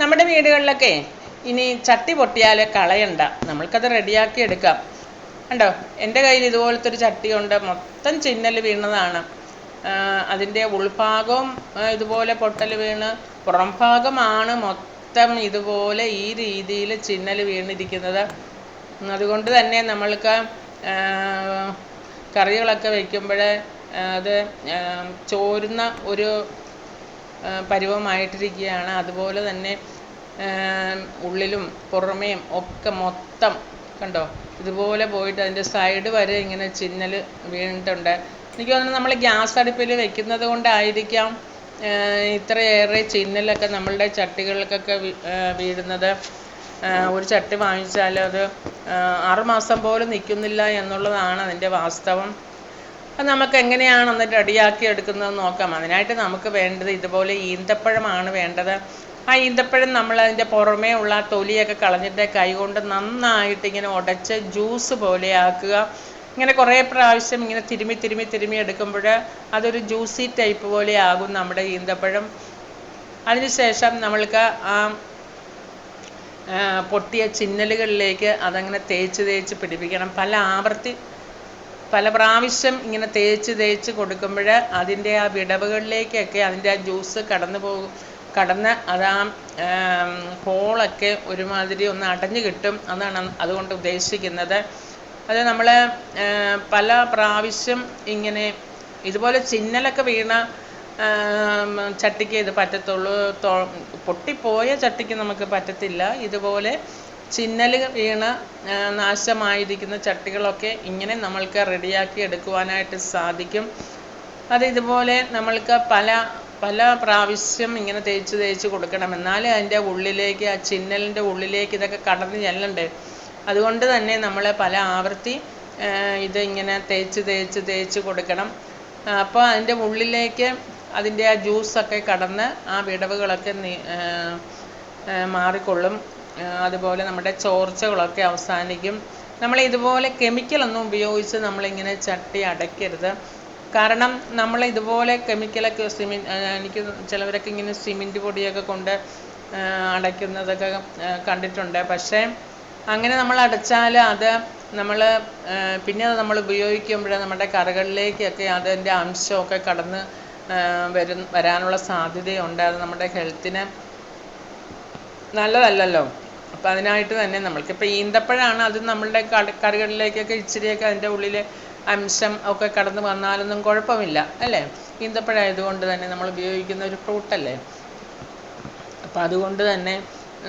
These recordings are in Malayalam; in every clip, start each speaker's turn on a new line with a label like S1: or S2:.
S1: നമ്മുടെ വീടുകളിലൊക്കെ ഇനി ചട്ടി പൊട്ടിയാൽ കളയണ്ട. നമ്മൾക്കത് റെഡിയാക്കി എടുക്കാം. കണ്ടോ? എന്റെ കയ്യിൽ ഇതുപോലത്തെ ഒരു ചട്ടി ചട്ടിയുണ്ട് മൊത്തം ചിന്നൽ വീണതാണ്. അതിന്റെ ഉൾഭാഗവും ഇതുപോലെ പൊട്ടൽ വീണ്. പുറംഭാഗമാണ് മൊത്തം ഇതുപോലെ ഈ രീതിയിൽ ചിന്നൽ വീണിരിക്കുന്നത്. അതുകൊണ്ട് തന്നെ നമ്മൾക്ക് കറികളൊക്കെ വയ്ക്കുമ്പോൾ അത് ചോരുന്ന ഒരു പരുവമായിട്ടിരിക്കുകയാണ്. അതുപോലെ തന്നെ ഉള്ളിലും പുറമേയും ഒക്കെ മൊത്തം കണ്ടോ? ഇതുപോലെ പോയിട്ട് അതിന്റെ സൈഡ് വരെ ഇങ്ങനെ ചിന്നൽ വീണിട്ടുണ്ട്. എനിക്ക് തോന്നുന്നു നമ്മൾ ഗ്യാസ് അടുപ്പിൽ വെക്കുന്നത് കൊണ്ടായിരിക്കാം ഇത്രയേറെ ചിന്നലൊക്കെ നമ്മളുടെ ചട്ടികൾക്കൊക്കെ വീഴുന്നത്. ഒരു ചട്ടി വാങ്ങിച്ചാൽ അത് ആറുമാസം പോലും നിൽക്കുന്നില്ല എന്നുള്ളതാണ് അതിന്റെ വാസ്തവം. അത് നമുക്ക് എങ്ങനെയാണ് ഒന്ന് റെഡിയാക്കി എടുക്കുന്നത് നോക്കാം. അതിനായിട്ട് നമുക്ക് വേണ്ടത് ഇതുപോലെ ഈന്തപ്പഴമാണ് വേണ്ടത്. ആ ഈന്തപ്പഴം നമ്മൾ അതിന്റെ പുറമേ ഉള്ള തൊലിയൊക്കെ കളഞ്ഞിട്ട് കൈകൊണ്ട് നന്നായിട്ട് ഇങ്ങനെ ഉടച്ച് ജ്യൂസ് പോലെ ആക്കുക. ഇങ്ങനെ കുറേ പ്രാവശ്യം ഇങ്ങനെ തിരുമ്മി തിരുമ്മി തിരുമ്മി എടുക്കുമ്പോൾ അതൊരു ജ്യൂസി ടൈപ്പ് പോലെ ആകും നമ്മുടെ ഈന്തപ്പഴം. അതിനുശേഷം നമ്മൾക്ക് ആ, പൊട്ടിയ ചിന്നലുകളിലേക്ക് അതങ്ങനെ തേച്ച് തേച്ച് പിടിപ്പിക്കണം. പല ആവർത്തി പല പ്രാവശ്യം ഇങ്ങനെ തേച്ച് തേച്ച് കൊടുക്കുമ്പോൾ അതിന്റെ ആ വിടവുകളിലേക്കൊക്കെ അതിന്റെ ആ ജ്യൂസ് കടന്നു പോകും കടന്ന് അത് ആ ഹോളൊക്കെ ഒരുമാതിരി ഒന്ന് അടഞ്ഞു കിട്ടും അതാണ് അതുകൊണ്ട് ഉദ്ദേശിക്കുന്നത്. അത് നമ്മൾ പല പ്രാവശ്യം ഇങ്ങനെ ഇതുപോലെ ചിന്നലൊക്കെ വീണ ചട്ടിക്ക് ഇത് പറ്റത്തുള്ളൂ. പൊട്ടിപ്പോയ ചട്ടിക്ക് നമുക്ക് പറ്റത്തില്ല. ഇതുപോലെ ചിന്നൽ വീണ് നാശമായിരിക്കുന്ന ചട്ടികളൊക്കെ ഇങ്ങനെ നമ്മൾക്ക് റെഡിയാക്കി എടുക്കുവാനായിട്ട് സാധിക്കും. അത് ഇതുപോലെ നമ്മൾക്ക് പല പല പ്രാവശ്യം ഇങ്ങനെ തേച്ച് തേച്ച് കൊടുക്കണം. എന്നാലേ അതിന്റെ ഉള്ളിലേക്ക് ആ ചിന്നലിന്റെ ഉള്ളിലേക്ക് ഇതൊക്കെ കടന്ന് ചെല്ലണ്ടേ? അതുകൊണ്ട് തന്നെ നമ്മൾ പല ആവർത്തി ഇത് ഇങ്ങനെ തേച്ച് തേച്ച് തേച്ച് കൊടുക്കണം. അപ്പോൾ അതിന്റെ ഉള്ളിലേക്ക് അതിന്റെ ആ ജ്യൂസൊക്കെ കടന്ന് ആ വിടവുകളൊക്കെ മാറിക്കൊള്ളും. അതുപോലെ നമ്മുടെ ചോർച്ചകളൊക്കെ അവസാനിക്കും. നമ്മൾ ഇതുപോലെ കെമിക്കലൊന്നും ഉപയോഗിച്ച് നമ്മളിങ്ങനെ ചട്ടി അടയ്ക്കരുത്. കാരണം നമ്മൾ ഇതുപോലെ കെമിക്കലൊക്കെ സിമി ആ, എനിക്ക് ചിലവരൊക്കെ ഇങ്ങനെ സിമെന്റ് പൊടിയൊക്കെ കൊണ്ട് അടയ്ക്കുന്നതൊക്കെ കണ്ടിട്ടുണ്ട്. പക്ഷേ അങ്ങനെ നമ്മൾ അടച്ചാൽ അത് നമ്മൾ പിന്നെ അത് നമ്മൾ ഉപയോഗിക്കുമ്പോൾ നമ്മുടെ കറികളിലേക്കൊക്കെ അതിന്റെ അംശമൊക്കെ കടന്ന് വരും വരാനുള്ള സാധ്യതയുണ്ട്. അത് നമ്മുടെ ഹെൽത്തിന് നല്ലതല്ലല്ലോ. അപ്പം അതിനായിട്ട് തന്നെ നമ്മൾക്ക്. ഇപ്പം ഈന്തപ്പഴമാണ് അത് നമ്മളുടെ കറികളിലേക്കൊക്കെ ഇച്ചിരിയൊക്കെ അതിന്റെ ഉള്ളിൽ അംശം ഒക്കെ കടന്നു വന്നാലൊന്നും കുഴപ്പമില്ല അല്ലേ? ഈന്തപ്പഴം ആയതുകൊണ്ട് തന്നെ നമ്മൾ ഉപയോഗിക്കുന്ന ഒരു ഫ്രൂട്ടല്ലേ അപ്പം അതുകൊണ്ട് തന്നെ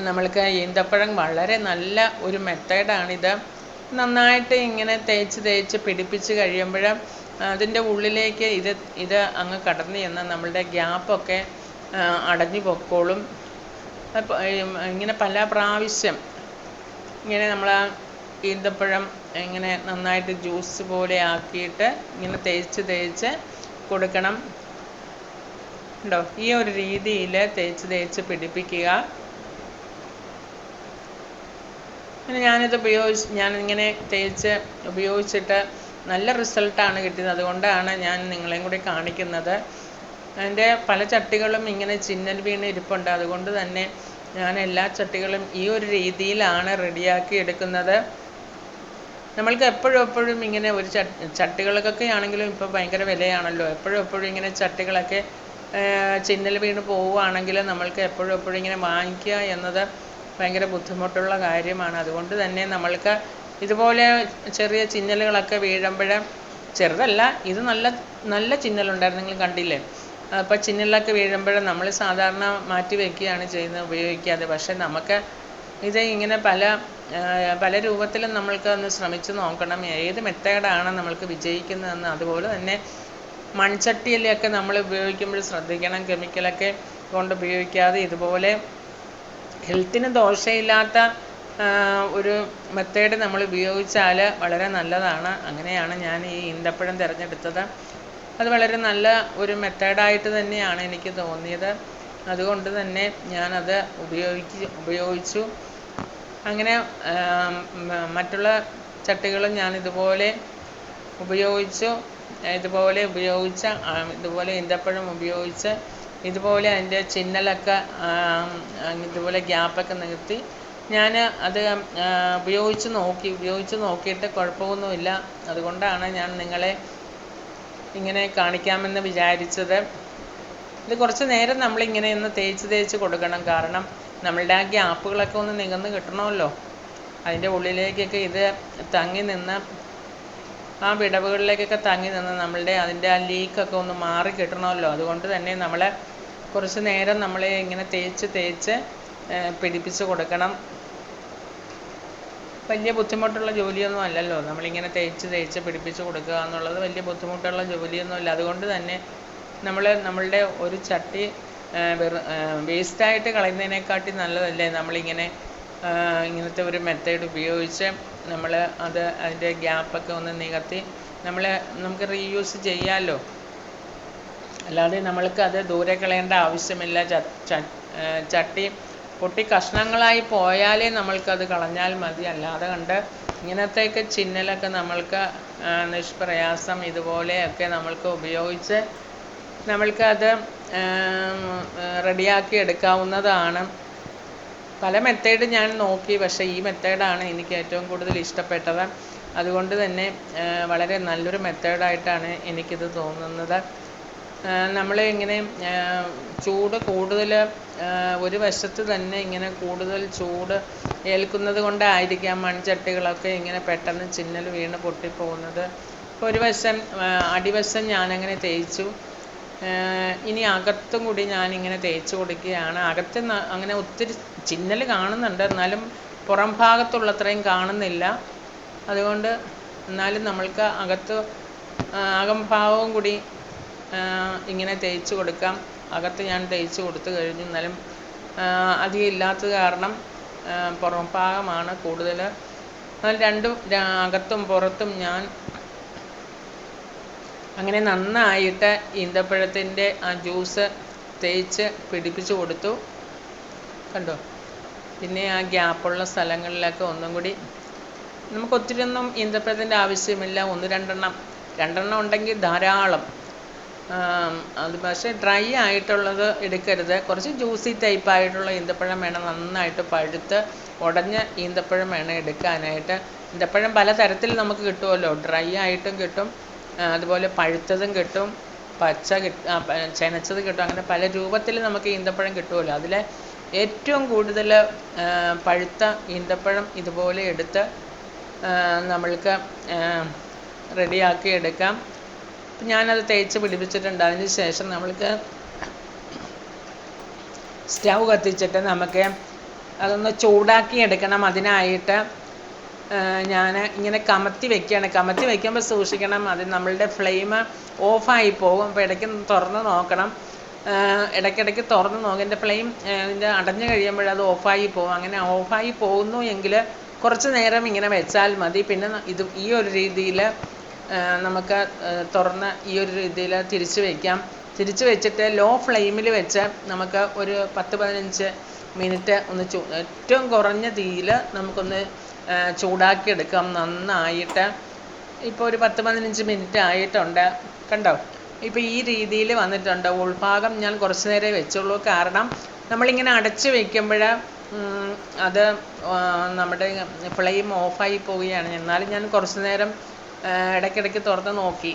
S1: നമ്മൾക്ക് ഈന്തപ്പഴം വളരെ നല്ല ഒരു മെത്തേഡാണിത് നന്നായിട്ട് ഇങ്ങനെ തേച്ച് തേച്ച് പിടിപ്പിച്ച് കഴിയുമ്പോൾ അതിന്റെ ഉള്ളിലേക്ക് ഇത് ഇത് അങ്ങ് കടന്ന് ചെന്ന് നമ്മളുടെ ഗ്യാപ്പൊക്കെ അടഞ്ഞു പൊക്കോളും. ഇങ്ങനെ പല പ്രാവശ്യം ഇങ്ങനെ നമ്മൾ ആ ഈന്തപ്പഴം ഇങ്ങനെ നന്നായിട്ട് ജ്യൂസ് പോലെ ആക്കിയിട്ട് ഇങ്ങനെ തേച്ച് തേച്ച് കൊടുക്കണം. ഉണ്ടോ ഈ ഒരു രീതിയിൽ തേച്ച് തേച്ച് പിടിപ്പിക്കുക. പിന്നെ ഞാനിത് ഉപയോഗിച്ച് ഞാനിങ്ങനെ തേച്ച് ഉപയോഗിച്ചിട്ട് നല്ല റിസൾട്ടാണ് കിട്ടിയത് അതുകൊണ്ടാണ് ഞാൻ നിങ്ങളെയും കൂടി കാണിക്കുന്നത്. എന്റെ പല ചട്ടികളും ഇങ്ങനെ ചിന്നൽ വീണ് ഇരിപ്പുണ്ട്. അതുകൊണ്ട് തന്നെ ഞാൻ എല്ലാ ചട്ടികളും ഈ ഒരു രീതിയിലാണ് റെഡിയാക്കി എടുക്കുന്നത്. നമ്മൾക്ക് എപ്പോഴും എപ്പോഴും ഇങ്ങനെ ഒരു ചട്ടി ചട്ടികൾക്കൊക്കെ ആണെങ്കിലും ഇപ്പോൾ ഭയങ്കര വിലയാണല്ലോ. എപ്പോഴും എപ്പോഴും ഇങ്ങനെ ചട്ടികളൊക്കെ ചിന്നൽ വീണ് പോവുകയാണെങ്കിൽ നമ്മൾക്ക് എപ്പോഴും എപ്പോഴും ഇങ്ങനെ വാങ്ങിക്കുക എന്നത് ഭയങ്കര ബുദ്ധിമുട്ടുള്ള കാര്യമാണ്. അതുകൊണ്ട് തന്നെ നമ്മൾക്ക് ഇതുപോലെ ചെറിയ ചിന്നലുകളൊക്കെ വീഴുമ്പോൾ ചെറുതല്ല ഇത് നല്ല നല്ല ചിന്നലുണ്ടായിരുന്നു. നിങ്ങൾ കണ്ടില്ലേ? അപ്പോൾ ചിന്നലൊക്കെ വീഴുമ്പോൾ നമ്മൾ സാധാരണ മാറ്റി വയ്ക്കുകയാണ് ചെയ്യുന്നത് ഉപയോഗിക്കാതെ. പക്ഷേ നമുക്ക് ഇത് ഇങ്ങനെ പല പല രൂപത്തിലും നമ്മൾക്ക് ഒന്ന് ശ്രമിച്ചു നോക്കണം. ഏത് മെത്തേഡാണ് നമ്മൾക്ക് വിജയിക്കുന്നതെന്ന്. അതുപോലെ തന്നെ മൺചട്ടിയിലൊക്കെ നമ്മൾ ഉപയോഗിക്കുമ്പോൾ ശ്രദ്ധിക്കണം. കെമിക്കലൊക്കെ കൊണ്ട് ഉപയോഗിക്കാതെ ഇതുപോലെ ഹെൽത്തിന് ദോഷമില്ലാത്ത ഒരു മെത്തേഡ് നമ്മൾ ഉപയോഗിച്ചാൽ വളരെ നല്ലതാണ്. അങ്ങനെയാണ് ഞാൻ ഈ ഈന്തപ്പഴം തിരഞ്ഞെടുത്തത്. അത് വളരെ നല്ല ഒരു മെത്തേഡായിട്ട് തന്നെയാണ് എനിക്ക് തോന്നിയത്. അതുകൊണ്ട് തന്നെ ഞാനത് ഉപയോഗിച്ച് ഉപയോഗിച്ചു. അങ്ങനെ മറ്റുള്ള ചട്ടികളും ഞാൻ ഇതുപോലെ ഉപയോഗിച്ചു. ഇതുപോലെ ഉപയോഗിച്ച ഇതുപോലെ ഈന്തപ്പഴം ഉപയോഗിച്ച് ഇതുപോലെ അതിന്റെ ചിന്നലൊക്കെ ഇതുപോലെ ഗ്യാപ്പൊക്കെ നികത്തി ഞാൻ അത് ഉപയോഗിച്ച് നോക്കി ഉപയോഗിച്ച് നോക്കിയിട്ട് കുഴപ്പമൊന്നുമില്ല. അതുകൊണ്ടാണ് ഞാൻ നിങ്ങളെ ഇങ്ങനെ കാണിക്കാമെന്ന് വിചാരിച്ചത്. ഇത് കുറച്ച് നേരം നമ്മളിങ്ങനെ ഒന്ന് തേച്ച് തേച്ച് കൊടുക്കണം. കാരണം നമ്മളുടെ ആ ഗ്യാപ്പുകളൊക്കെ ഒന്ന് നികന്ന് കിട്ടണമല്ലോ. അതിന്റെ ഉള്ളിലേക്കൊക്കെ ഇത് തങ്ങി നിന്ന് ആ വിടവുകളിലേക്കൊക്കെ തങ്ങി നിന്ന് നമ്മളുടെ അതിന്റെ ആ ലീക്കൊക്കെ ഒന്ന് മാറി കിട്ടണമല്ലോ. അതുകൊണ്ട് തന്നെ നമ്മൾ കുറച്ച് നേരം നമ്മൾ ഇങ്ങനെ തേച്ച് തേച്ച് പിടിപ്പിച്ച് കൊടുക്കണം. വലിയ ബുദ്ധിമുട്ടുള്ള ജോലിയൊന്നും അല്ലല്ലോ. നമ്മളിങ്ങനെ തേച്ച് തേച്ച് പിടിപ്പിച്ച് കൊടുക്കുക എന്നുള്ളത് വലിയ ബുദ്ധിമുട്ടുള്ള ജോലിയൊന്നും അല്ല. അതുകൊണ്ട് തന്നെ നമ്മൾ നമ്മളുടെ ഒരു ചട്ടി വെറു വേസ്റ്റായിട്ട് കളയുന്നതിനെക്കാട്ടി നല്ലതല്ലേ നമ്മളിങ്ങനെ ഇങ്ങനത്തെ ഒരു മെത്തേഡ് ഉപയോഗിച്ച് നമ്മൾ അത് അതിന്റെ ഗ്യാപ്പൊക്കെ ഒന്ന് നികത്തി നമ്മൾ നമുക്ക് റീയൂസ് ചെയ്യാമല്ലോ അല്ലാതെ നമ്മൾക്ക് അത് ദൂരെ കളയേണ്ട ആവശ്യമില്ല. ചട്ടി പൊട്ടി കഷ്ണങ്ങളായി പോയാലേ നമ്മൾക്കത് കളഞ്ഞാൽ മതി. അല്ലാതെ കണ്ട് ഇങ്ങനത്തെയൊക്കെ ചിന്നലൊക്കെ നമ്മൾക്ക് നിഷ്പ്രയാസം ഇതുപോലെയൊക്കെ നമ്മൾക്ക് ഉപയോഗിച്ച് നമ്മൾക്കത് റെഡിയാക്കി എടുക്കാവുന്നതാണ്. പല മെത്തേഡ് ഞാൻ നോക്കി പക്ഷേ ഈ മെത്തേഡാണ് എനിക്ക് ഏറ്റവും കൂടുതൽ ഇഷ്ടപ്പെട്ടത്. അതുകൊണ്ട് തന്നെ വളരെ നല്ലൊരു മെത്തേഡായിട്ടാണ് എനിക്കിത് തോന്നുന്നത്. നമ്മൾ ഇങ്ങനെ ചൂട് കൂടുതൽ ഒരു വശത്ത് തന്നെ ഇങ്ങനെ കൂടുതൽ ചൂട് ഏൽക്കുന്നത് കൊണ്ടായിരിക്കാം മൺചട്ടികളൊക്കെ ഇങ്ങനെ പെട്ടെന്ന് ചിന്നൽ വീണ് പൊട്ടിപ്പോകുന്നത്. ഇപ്പോൾ ഒരു വശം അടിവശം ഞാനങ്ങനെ തേച്ചു. ഇനി അകത്തും കൂടി ഞാനിങ്ങനെ തേച്ച് കൊടുക്കുകയാണ്. അകത്ത് അങ്ങനെ ഒത്തിരി ചിന്നൽ കാണുന്നുണ്ട്. എന്നാലും പുറം ഭാഗത്തുള്ളത്രയും കാണുന്നില്ല. അതുകൊണ്ട് എന്നാലും നമ്മൾക്ക് അകത്ത് അകം കൂടി ഇങ്ങനെ തേച്ച് കൊടുക്കാം. അകത്ത് ഞാൻ തേച്ച് കൊടുത്തു കഴിഞ്ഞു. എന്നാലും അധികം ഇല്ലാത്തത് കാരണം പുറം ഭാഗമാണ് കൂടുതൽ രണ്ടും അകത്തും പുറത്തും ഞാൻ അങ്ങനെ നന്നായിട്ട് ഈന്തപ്പഴത്തിന്റെ ആ ജ്യൂസ് തേച്ച് പിടിപ്പിച്ച് കൊടുത്തു. കണ്ടോ? പിന്നെ ആ ഗ്യാപ്പുള്ള സ്ഥലങ്ങളിലൊക്കെ ഒന്നും കൂടി നമുക്ക് ഒത്തിരി ഒന്നും ഈന്തപ്പഴത്തിന്റെ ആവശ്യമില്ല. ഒന്ന് രണ്ടെണ്ണം. രണ്ടെണ്ണം ഉണ്ടെങ്കിൽ ധാരാളം. അത് പക്ഷേ ഡ്രൈ ആയിട്ടുള്ളത് എടുക്കരുത്. കുറച്ച് ജ്യൂസി ടൈപ്പ് ആയിട്ടുള്ള ഈന്തപ്പഴം വേണം നന്നായിട്ട് പഴുത്ത് ഉടഞ്ഞ ഈന്തപ്പഴം വേണം എടുക്കാനായിട്ട്. ഈന്തപ്പഴം പല തരത്തിൽ നമുക്ക് കിട്ടുമല്ലോ ഡ്രൈ ആയിട്ടും കിട്ടും അതുപോലെ പഴുത്തതും കിട്ടും പച്ച ചെനച്ചത് കിട്ടും. അങ്ങനെ പല രൂപത്തിൽ നമുക്ക് ഈന്തപ്പഴം കിട്ടുമല്ലോ അതിൽ ഏറ്റവും കൂടുതൽ പഴുത്ത ഈന്തപ്പഴം ഇതുപോലെ എടുത്ത് നമ്മൾക്ക് റെഡിയാക്കി എടുക്കാം. ഞാനത് തേച്ച് പിടിപ്പിച്ചിട്ടുണ്ട് അതിന് ശേഷം നമ്മൾക്ക് സ്റ്റൗ കത്തിച്ചിട്ട് നമുക്ക് അതൊന്ന് ചൂടാക്കി എടുക്കണം. അതിനായിട്ട് ഞാൻ ഇങ്ങനെ കമത്തി വെക്കുകയാണ്. കമത്തി വെക്കുമ്പോൾ സൂക്ഷിക്കണം. അത് നമ്മളുടെ ഫ്ലെയിം ഓഫായി പോകും. അപ്പോൾ ഇടയ്ക്ക് തുറന്ന് നോക്കണം. ഇടയ്ക്കിടയ്ക്ക് തുറന്ന് നോക്കും. എന്റെ ഫ്ലെയിം ഇതിന്റെ അടഞ്ഞു കഴിയുമ്പോൾ അത് ഓഫായി പോകും. അങ്ങനെ ഓഫായി പോകുന്നു എങ്കിൽ കുറച്ച് നേരം ഇങ്ങനെ വെച്ചാൽ മതി. പിന്നെ ഇത് ഈ ഒരു രീതിയിൽ നമുക്ക് തുറന്ന് ഈ ഒരു രീതിയിൽ തിരിച്ച് വയ്ക്കാം തിരിച്ച് വെച്ചിട്ട് ലോ ഫ്ലെയിമിൽ വെച്ച് നമുക്ക് ഒരു പത്ത് പതിനഞ്ച് മിനിറ്റ് ഒന്ന് ചൂ ഏറ്റവും കുറഞ്ഞ തീയിൽ നമുക്കൊന്ന് ചൂടാക്കി എടുക്കാം നന്നായിട്ട്. ഇപ്പോൾ ഒരു പത്ത് പതിനഞ്ച് മിനിറ്റ് ആയിട്ടുണ്ട്. കണ്ടോ? ഇപ്പോൾ ഈ രീതിയിൽ വന്നിട്ടുണ്ട്. ഉൾഭാഗം ഞാൻ കുറച്ച് നേരമേ വെച്ചുള്ളൂ. കാരണം നമ്മളിങ്ങനെ അടച്ച് വയ്ക്കുമ്പോൾ അത് നമ്മുടെ ഫ്ലെയിം ഓഫായി പോവുകയാണ്. എന്നാലും ഞാൻ കുറച്ച് നേരം ഇടയ്ക്കിടയ്ക്ക് തുറന്ന് നോക്കി.